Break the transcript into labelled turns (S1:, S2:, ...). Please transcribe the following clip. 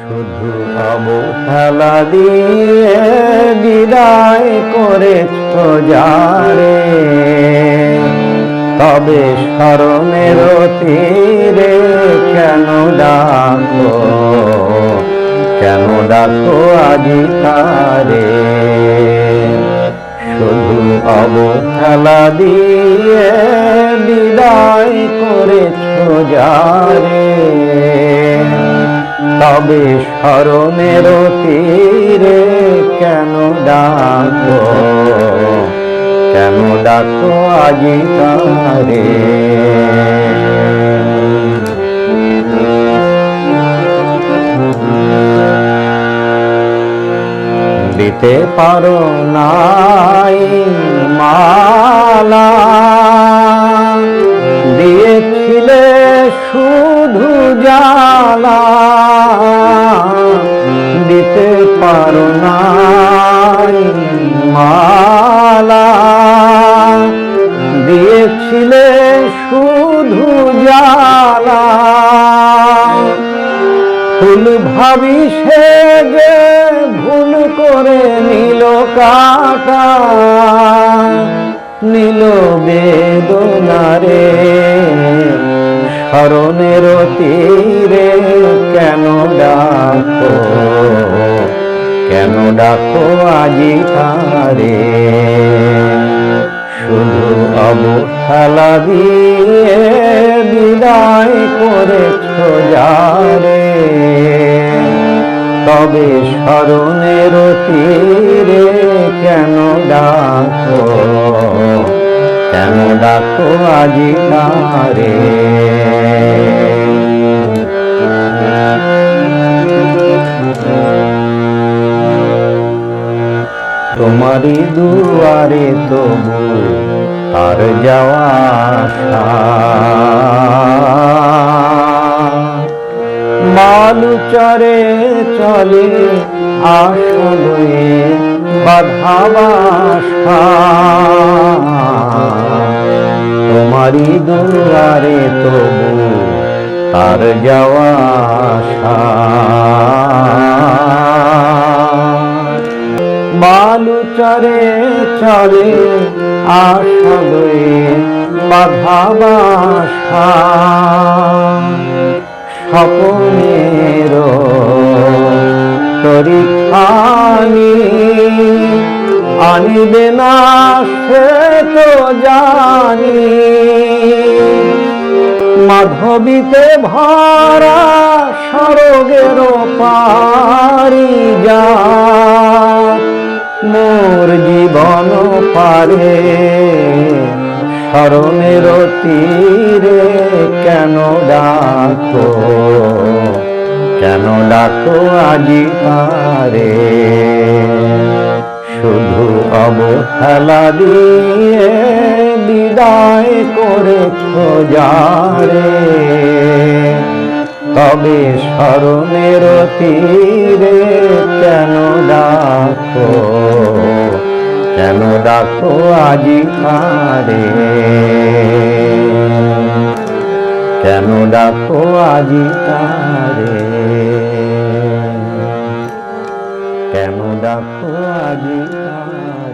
S1: শুধু অবহেলা দিয়ে বিদায় করেছ যারে। তবে স্মরণের তীরে কেন ডাকো? কেন ডাকো আজি তারে? শুধু অবহেলা দিয়ে বিদায় করেছ যারে। তবে স্মরণের তীরে কেন ডাকো? কেন ডাকো আজি তারে দিতে পারো নাই মালা। দিয়েছিলে শুধু জালা পারো মালা দিয়েছিলে শুধু জালা ফুল ভাবি সে যে ভুল করে নিল কাটা, নিল বেদনারে স্মরণের তীরে কেন ডাকো? কেন ডাকো আজি তারে শুধু অবহেলা দিয়ে বিদায় করেছ যারে। তবে স্মরণের তীরে কেন ডাকো? কেন ডাকো আজি তারে তোমারই দুয়ারে তবু তার যাওয়া। মালুচরে চলে আসলে বাধা বাসা তোমারই দুয়ারে তবু তার যাওয়া আশা। বালুচরে চলে আসলে বাধা বাসা। স্বপনের তরিখানি আনিবে না সে তো জানি। মাধবীতে ভরা সরগের পারি যা মোর জীবন পারে, স্মরণের তীরে কেন ডাকো? কেন ডাকো আজি তারে শুধু অবহেলা দিয়ে বিদায় করে যারে তবে স্মরণের তীরে কেন ডাকো? কেন ডাকো আজি খারে কেন ডাকো আজি তারে কেন ডাকো আজি তারে